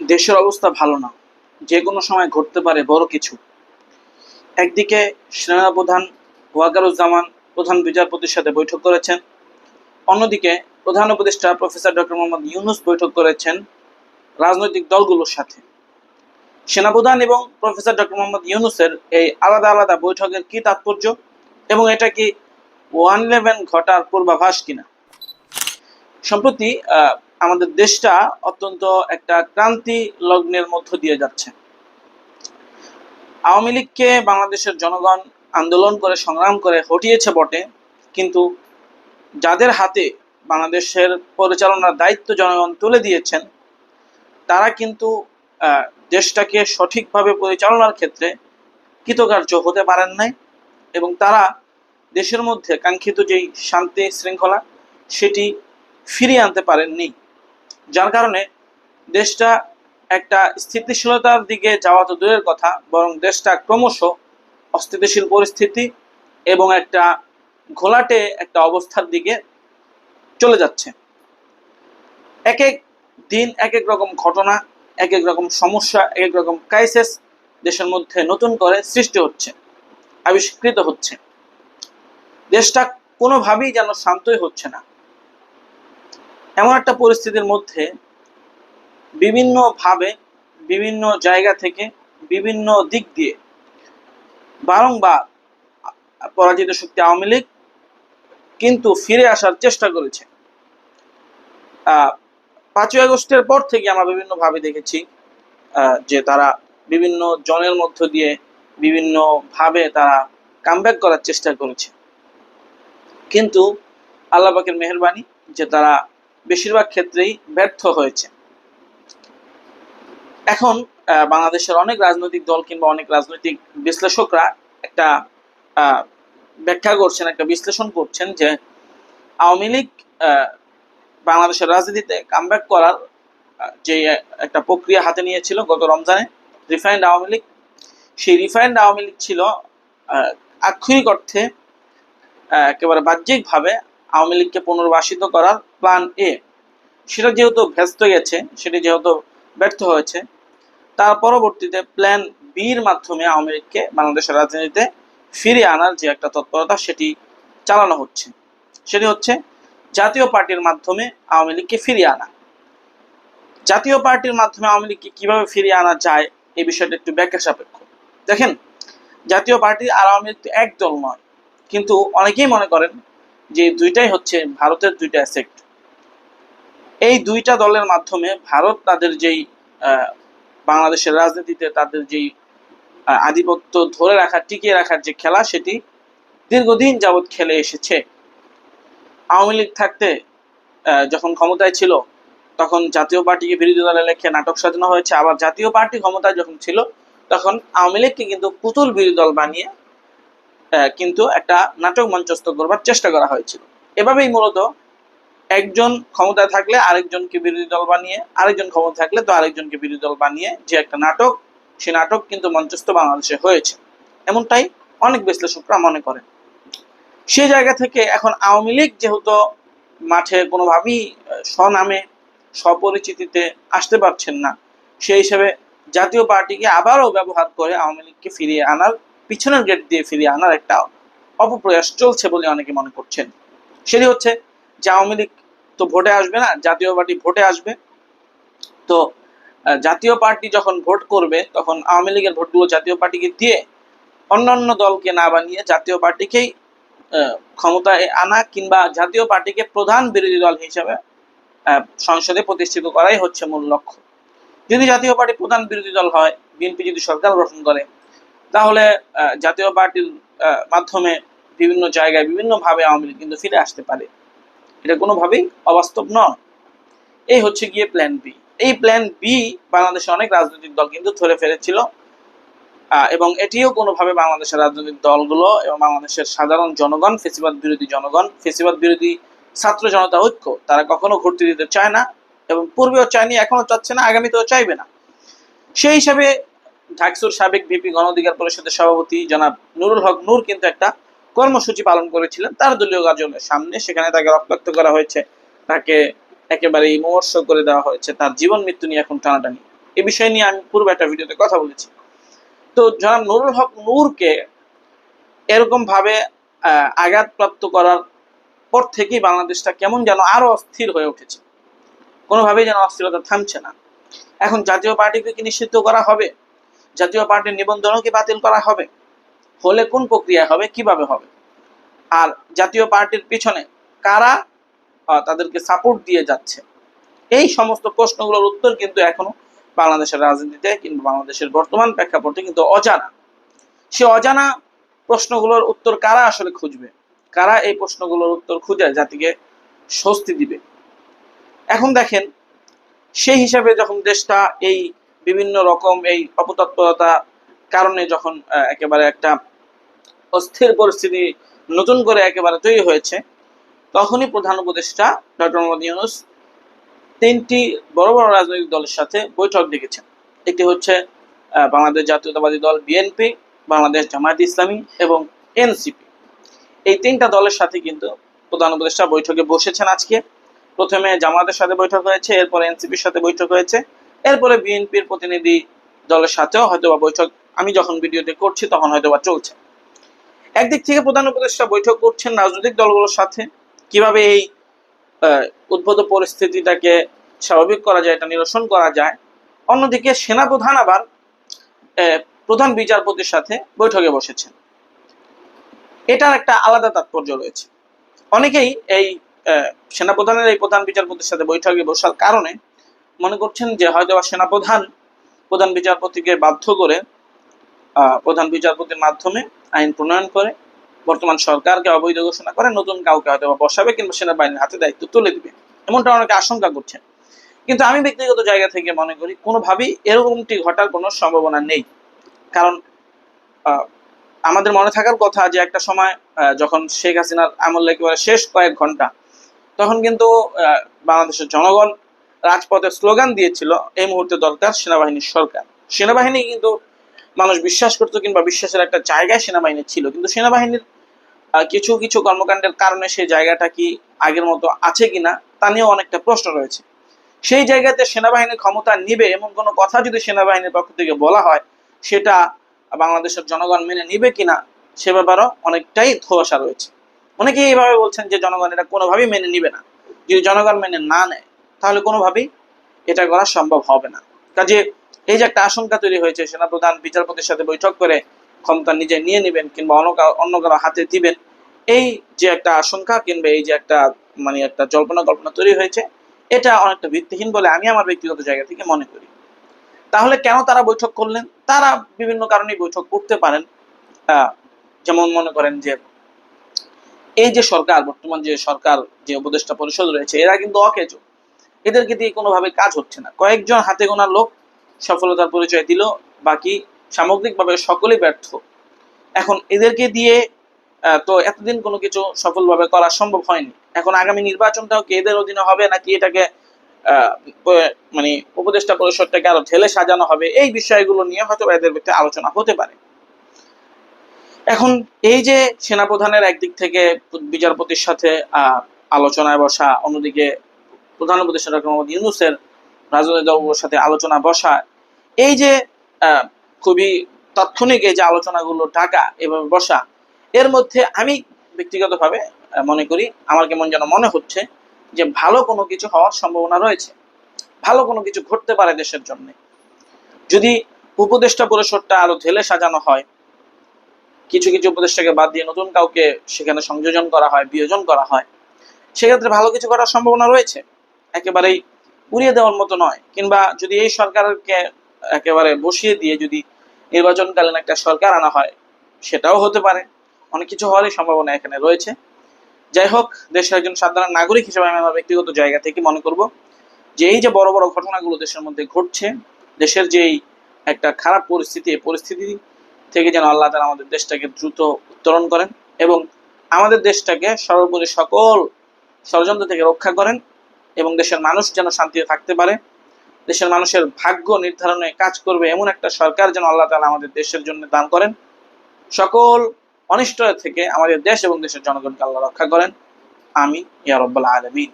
দেশের অবস্থা ভালো না। যে কোনো সময় ঘটতে পারে বড় কিছু। একদিকে সেনাপ্রধান ওয়াকারুজ্জামান প্রধান বিচারপতির সাথে বৈঠক করেছেন। অন্যদিকে প্রধান উপদেষ্টা প্রফেসর ডক্টর মোহাম্মদ ইউনুস বৈঠক করেছেন রাজনৈতিক দলগুলোর সাথে। সেনাপ্রধান এবং প্রফেসর ডক্টর মোহাম্মদ ইউনুসের এই আলাদা আলাদা বৈঠকের কি তাৎপর্য এবং এটা কি ওয়ান ইলেভেন ঘটার পূর্বাভাস কিনা? সম্প্রতি আমাদের দেশটা অত্যন্ত একটা ক্রান্তি লগ্নের মধ্য দিয়ে যাচ্ছে। আওয়ামী লীগকে বাংলাদেশের জনগণ আন্দোলন করে সংগ্রাম করে হটিয়েছে বটে, কিন্তু যাদের হাতে বাংলাদেশের পরিচালনার দায়িত্ব জনগণ তুলে দিয়েছেন, তারা কিন্তু দেশটাকে সঠিকভাবে পরিচালনার ক্ষেত্রে কৃতকার্য হতে পারেন নাই এবং তারা দেশের মধ্যে কাঙ্ক্ষিত যেই শান্তি শৃঙ্খলা, সেটি ফিরিয়ে আনতে পারেননি। যার কারণে দেশটা একটা স্থিতিশীলতার দিকে যাওয়া তো দূরের কথা, বরং দেশটা ক্রমশ অস্থিতিশীল পরিস্থিতি এবং একটা ঘোলাটে একটা অবস্থার দিকে চলে যাচ্ছে। এক এক দিন, এক এক রকম ঘটনা, এক এক রকম সমস্যা, এক এক রকম ক্রাইসিস দেশের মধ্যে নতুন করে সৃষ্টি হচ্ছে, আবিষ্কৃত হচ্ছে। দেশটা কোনোভাবেই যেন শান্তই হচ্ছে না। এমন একটা পরিস্থিতির মধ্যে বিভিন্নভাবে, বিভিন্ন জায়গা থেকে বিভিন্ন দিক দিয়ে বারংবার পরাজিত শক্তি আওয়ামী লীগ কিন্তু ফিরে আসার চেষ্টা করেছে। পাঁচই আগস্টের পর থেকে আমরা বিভিন্নভাবে দেখেছি যে তারা বিভিন্ন জনের মধ্য দিয়ে বিভিন্নভাবে তারা কামব্যাক করার চেষ্টা করেছে। কিন্তু আল্লাহ পাকের মেহরবানি যে তারা বেশিরভাগ ক্ষেত্রেই ব্যর্থ হয়েছে। এখন বাংলাদেশের অনেক রাজনৈতিক দল কিংবা অনেক রাজনৈতিক বিশ্লেষকরা একটা ব্যাখ্যা করছেন, একটা বিশ্লেষণ করছেন যে আওয়ামী লীগ বাংলাদেশের রাজনীতিতে কামব্যাক করার যে একটা প্রক্রিয়া হাতে নিয়েছিল গত রমজানে রিফাইন্ড আওয়ামী লীগ, সেই রিফাইন্ড আওয়ামী লীগ ছিল আক্ষরিক অর্থে একেবারে বাহ্যিকভাবে আওয়ামী লীগকে পুনর্বাসিত করার প্ল্যান এ সেটা যেহেতু ব্যস্ত গেছে, সেটি যেহেতু ব্যর্থ হয়েছে, তার পরবর্তীতে প্ল্যান বির মাধ্যমে আওয়ামী লীগকে বাংলাদেশের রাজনীতিতে ফিরিয়ে আনার যে একটা তৎপরতা, সেটি চালানো হচ্ছে। সেটি হচ্ছে জাতীয় পার্টির মাধ্যমে আওয়ামী লীগকে ফিরিয়ে আনা। জাতীয় পার্টির মাধ্যমে আওয়ামী লীগকে কীভাবে ফিরিয়ে আনা যায় এই বিষয়টা একটু ব্যাখ্যা সাপেক্ষ। দেখেন, জাতীয় পার্টি আর আওয়ামী লীগ এক দল নয়, কিন্তু অনেকেই মনে করেন যে দুইটাই হচ্ছে ভারতের দুইটা অ্যাসেক্ট এই দুইটা দলের মাধ্যমে ভারত তাদের যেই বাংলাদেশের রাজনীতিতে তাদের যেই আধিপত্য ধরে রাখার, টিকিয়ে রাখার যে খেলা সেটি দীর্ঘদিন যাবৎ খেলে এসেছে। আওয়ামী লীগ থাকতে যখন ক্ষমতায় ছিল, তখন জাতীয় পার্টিকে বিরোধী দলে লেখে নাটক সাজানো হয়েছে। আবার জাতীয় পার্টি ক্ষমতায় যখন ছিল, তখন আওয়ামী লীগকে কিন্তু পুতুল বিরোধী দল বানিয়ে কিন্তু একটা নাটক মঞ্চস্থ করবার চেষ্টা করা হয়েছিল। এভাবেই মূলত একজন ক্ষমতায় থাকলে আরেকজনকে বিরোধী দল বানিয়ে, আরেকজন ক্ষমতা থাকলে তো আরেকজনকে বিরোধী দল বানিয়ে যে একটা নাটক, সে নাটক কিন্তু মঞ্চস্থ বাংলাদেশে হয়েছে। এমনটাই অনেক বিশ্লেষকরা মনে করেন। সেই জায়গা থেকে এখন আওয়ামী লীগ যেহেতু মাঠে কোনোভাবেই স্বনামে, স্বপরিচিতিতে আসতে পারছেন না, সেই হিসেবে জাতীয় পার্টিকে আবারও ব্যবহার করে আওয়ামী লীগকে ফিরিয়ে আনার পিছনের গেট দিয়ে ফিরিয়ে আনার একটা অপপ্রয়াস চলছে বলে অনেকে মনে করছেন। সেটি হচ্ছে যে আওয়ামী লীগ তো ভোটে আসবে না, জাতীয় পার্টি ভোটে আসবে। তো জাতীয় পার্টি যখন ভোট করবে, তখন আওয়ামী লীগের ভোটগুলো জাতীয় পার্টিকে দিয়ে অন্যান্য দলকে না বানিয়ে জাতীয় পার্টিকেই ক্ষমতায় আনা কিংবা জাতীয় পার্টিকে প্রধান বিরোধী দল হিসেবে সংসদে প্রতিষ্ঠিত করাই হচ্ছে মূল লক্ষ্য। যদি জাতীয় পার্টি প্রধান বিরোধী দল হয়, বিএনপি যদি সরকার গঠন করে তাহলে জাতীয় পার্টির মাধ্যমে বিভিন্ন জায়গায় বিভিন্নভাবে আওয়ামী লীগ কিন্তু ফিরে আসতে পারে। এটা কোনোভাবেই অবাস্তব নয়। এই হচ্ছে গিয়ে প্ল্যান বি এই প্ল্যান বি বাংলাদেশের অনেক রাজনৈতিক দল কিন্তু ধরে ফেলেছিল এবং এটিও কোনোভাবে বাংলাদেশের রাজনৈতিক দলগুলো এবং বাংলাদেশের সাধারণ জনগণ, ফেসিবাদ বিরোধী জনগণ, ফেসিবাদ বিরোধী ছাত্র জনতা ঐক্য, তারা কখনো ঘুরতে দিতে চায় না এবং পূর্বেও চায়নি, এখনও চাচ্ছে না, আগামীতেও চাইবে না। সেই হিসাবে ঢাকসুর সাবেক ভিপি গণ অধিকার পরিষদের সভাপতি জনাব নুরুল হক নূর কিন্তু একটা কর্মসূচি পালন করেছিলেন। তার দলীয় কার্যালয়ের সামনে সেখানে তাকে রক্তাক্ত করা হয়েছে। তাকে একেবারে ইমর্ষ করে দেওয়া হয়েছে। তার জীবন মৃত্যু নিয়ে এখন টানাটানি। এ বিষয় নিয়ে আমি পূর্বে একটা ভিডিওতে কথা বলেছি। তো জনাব নুরুল হক নূরকে এরকম ভাবে আঘাতপ্রাপ্ত করার পর থেকেই বাংলাদেশটা কেমন যেন আরও অস্থির হয়ে উঠেছে। কোনোভাবেই যেন অস্থিরতা থামছে না। এখন জাতীয় পার্টিকে কি নিষিদ্ধ করা হবে? জাতীয় পার্টির নিবন্ধনও কি বাতিল করা হবে? হলে কোন প্রক্রিয়া হবে? কীভাবে হবে? আর জাতীয় পার্টির পিছনে কারা তাদেরকে সাপোর্ট দিয়ে যাচ্ছে? এই সমস্ত প্রশ্নগুলোর উত্তর কিন্তু এখনও বাংলাদেশের রাজনীতিতে কিংবা বাংলাদেশের বর্তমান প্রেক্ষাপটে কিন্তু অজানা। সে অজানা প্রশ্নগুলোর উত্তর কারা আসলে খুঁজবে? কারা এই প্রশ্নগুলোর উত্তর খুঁজে জাতিকে স্বস্তি দিবে? এখন দেখেন, সেই হিসাবে যখন দেশটা এই বিভিন্ন রকম এই অপতৎপরতা কারণে যখন একেবারে একটা অস্থির পরিস্থিতি নতুন করে একেবারে তৈরি হয়েছে, তখনই প্রধান উপদেষ্টা ডক্টর মোহাম্মদ ইউনুস তিনটি বড় বড় রাজনৈতিক দলের সাথে বৈঠক ডেকেছেন। একটি হচ্ছে বাংলাদেশ জাতীয়তাবাদী দল বিএনপি, বাংলাদেশ জামায়াত ইসলামী এবং এনসিপি। এই তিনটা দলের সাথে কিন্তু প্রধান উপদেষ্টা বৈঠকে বসেছেন আজকে। প্রথমে জামায়াতের সাথে বৈঠক হয়েছে, এরপর এনসিপির সাথে বৈঠক হয়েছে। এরপরে বিএনপির প্রতিনিধি দলের সাথেও হয়তোবা বৈঠক, আমি যখন ভিডিওতে করছি তখন হয়তোবা চলছে। একদিক থেকে প্রধান উপদেষ্টা বৈঠক করছেন রাজনৈতিক দলগুলোর সাথে। কীভাবে এই উদ্ভূত পরিস্থিতিটাকে স্বাভাবিক করা যায় এটা নিরসন করা যায়। অন্যদিকে সেনাপ্রধান আবার প্রধান বিচারপতির সাথে বৈঠকে বসেছেন। এটার একটা আলাদা তাৎপর্য রয়েছে। অনেকেই এই সেনাপ্রধানের এই প্রধান বিচারপতির সাথে বৈঠকে বসার কারণে মনে করছেন যে হয়তো সেনাপ্রধান, প্রধান বিচারপতিকে বাধ্য করে প্রধান বিচারপতির মাধ্যমে আইন প্রণয়ন করে, বর্তমান সরকারকে অবৈধ ঘোষণা করে, নতুন কাউকে হয়তো বসাবে কিংবা সেনাবাহিনীর হাতে দায়িত্ব তুলে দিবে। এমনটা অনেকে আশঙ্কা করছেন। কিন্তু আমি ব্যক্তিগত জায়গা থেকে মনে করি, কোনোভাবেই এরকমটি ঘটার কোনো সম্ভাবনা নেই। কারণ আমাদের মনে থাকার কথা যে একটা সময় যখন শেখ হাসিনার আমল একেবারে শেষ কয়েক ঘণ্টা, তখন কিন্তু বাংলাদেশের জনগণ রাজপথে স্লোগান দিয়েছিল, এই মুহূর্তে দরকার সেনাবাহিনীর সরকার। সেনাবাহিনী কিন্তু মানুষ বিশ্বাস করতো কিংবা বিশ্বাসের একটা জায়গায় সেনাবাহিনী ছিল, কিন্তু সেনাবাহিনীর কিছু কিছু কর্মকাণ্ডের কারণে সেই জায়গাটা কি আগের মতো আছে কিনা, তা নিয়েও অনেকটা প্রশ্ন রয়েছে। সেই জায়গাতে সেনাবাহিনীর ক্ষমতা নিবে, এমন কোনো কথা যদি সেনাবাহিনীর পক্ষ থেকে বলা হয়, সেটা বাংলাদেশের জনগণ মেনে নিবে কিনা, সে ব্যাপারেও অনেকটাই ধোয়াশা রয়েছে। অনেকে এইভাবে বলছেন যে জনগণ এটা কোনোভাবেই মেনে নিবে না। যদি জনগণ মেনে না নেয় তাহলে কোনোভাবেই এটা করা সম্ভব হবে না। কাজে এই যে একটা আশঙ্কা তৈরি হয়েছে, সেনাপ্রধান, বিচারপতির সাথে বৈঠক করে ক্ষমতা নিজে নিয়ে নেবেন কিংবা অন্য অন্য কারও হাতে দিবেন, এই যে একটা আশঙ্কা কিংবা এই যে একটা মানে একটা জল্পনা কল্পনা তৈরি হয়েছে, এটা অনেকটা ভিত্তিহীন বলে আমি আমার ব্যক্তিগত জায়গা থেকে মনে করি। তাহলে কেন তারা বৈঠক করলেন? তারা বিভিন্ন কারণে বৈঠক করতে পারেন। যেমন মনে করেন যে, এই যে সরকার, বর্তমান যে সরকার, যে উপদেষ্টা পরিষদ রয়েছে, এরা কিন্তু অকেজো। এদেরকে দিয়ে কোনোভাবে কাজ হচ্ছে না। কয়েকজন হাতে গোনা লোক সফলতার পরিচয় দিল, বাকি সামগ্রিকভাবে সকলেই ব্যর্থ। এখন এদেরকে দিয়ে তো এতদিন কোনো কিছু সফলভাবে করা সম্ভব হয়নি। এখন আগামী নির্বাচনটাও কি এদের অধীনে হবে, নাকি এটাকে মানে উপদেষ্টা পরিষদটাকে আরও ঢেলে সাজানো হবে? এই বিষয়গুলো নিয়ে হয়তো এদের ভিতরে আলোচনা হতে পারে। এখন এই যে সেনাপ্রধানের একদিক থেকে বিচারপতির সাথে আলোচনায় বসা, অন্যদিকে প্রধান উপদেষ্টা ডক্টর মোহাম্মদ ইউনুসের রাজনৈতিক দলগুলোর সাথে আলোচনা বসা। এই যে খুবই তাৎক্ষণিক এই যে আলোচনাগুলো ডাকা, এভাবে বসা, এর মধ্যে আমি ব্যক্তিগতভাবে মনে করি আমার কেমন যেন মনে হচ্ছে যে ভালো কোনো কিছু হওয়ার সম্ভাবনা রয়েছে। ভালো কোনো কিছু ঘটতে পারে দেশের জন্য। যদি উপদেষ্টা পরিষদটা আরও ঢেলে সাজানো হয়, কিছু কিছু উপদেষ্টাকে বাদ দিয়ে নতুন কাউকে সেখানে সংযোজন করা হয়, বিয়োজন করা হয়, সেক্ষেত্রে ভালো কিছু করার সম্ভাবনা রয়েছে। একেবারেই উড়িয়ে দেওয়ার মতো নয়। কিংবা যদি এই সরকারকে একেবারে বসিয়ে দিয়ে যদি নির্বাচনকালীন একটা সরকার আনা হয়, সেটাও হতে পারে। অনেক কিছু হওয়ারই সম্ভাবনা এখানে রয়েছে। যাই হোক, দেশের একজন সাধারণ নাগরিক হিসেবে আমি আমার ব্যক্তিগত জায়গা থেকে মনে করব যে এই যে বড় বড় ঘটনাগুলো দেশের মধ্যে ঘটছে, দেশের যেই একটা খারাপ পরিস্থিতি, এই পরিস্থিতি থেকে যেন আল্লাহ তালা আমাদের দেশটাকে দ্রুত উত্তরণ করেন এবং আমাদের দেশটাকে সর্বোপরি সকল ষড়যন্ত্র থেকে রক্ষা করেন। এবং দেশের মানুষ যেন শান্তিতে থাকতে পারে। দেশের মানুষের ভাগ্য নির্ধারণে কাজ করবে এমন একটা সরকার যেন আল্লাহ তালা আমাদের দেশের জন্য দান করেন। সকল অনিষ্ট থেকে আমাদের দেশ এবং দেশের জনগণকে আল্লাহ রক্ষা করেন। আমি ইয়ারব্বাল আলমিন।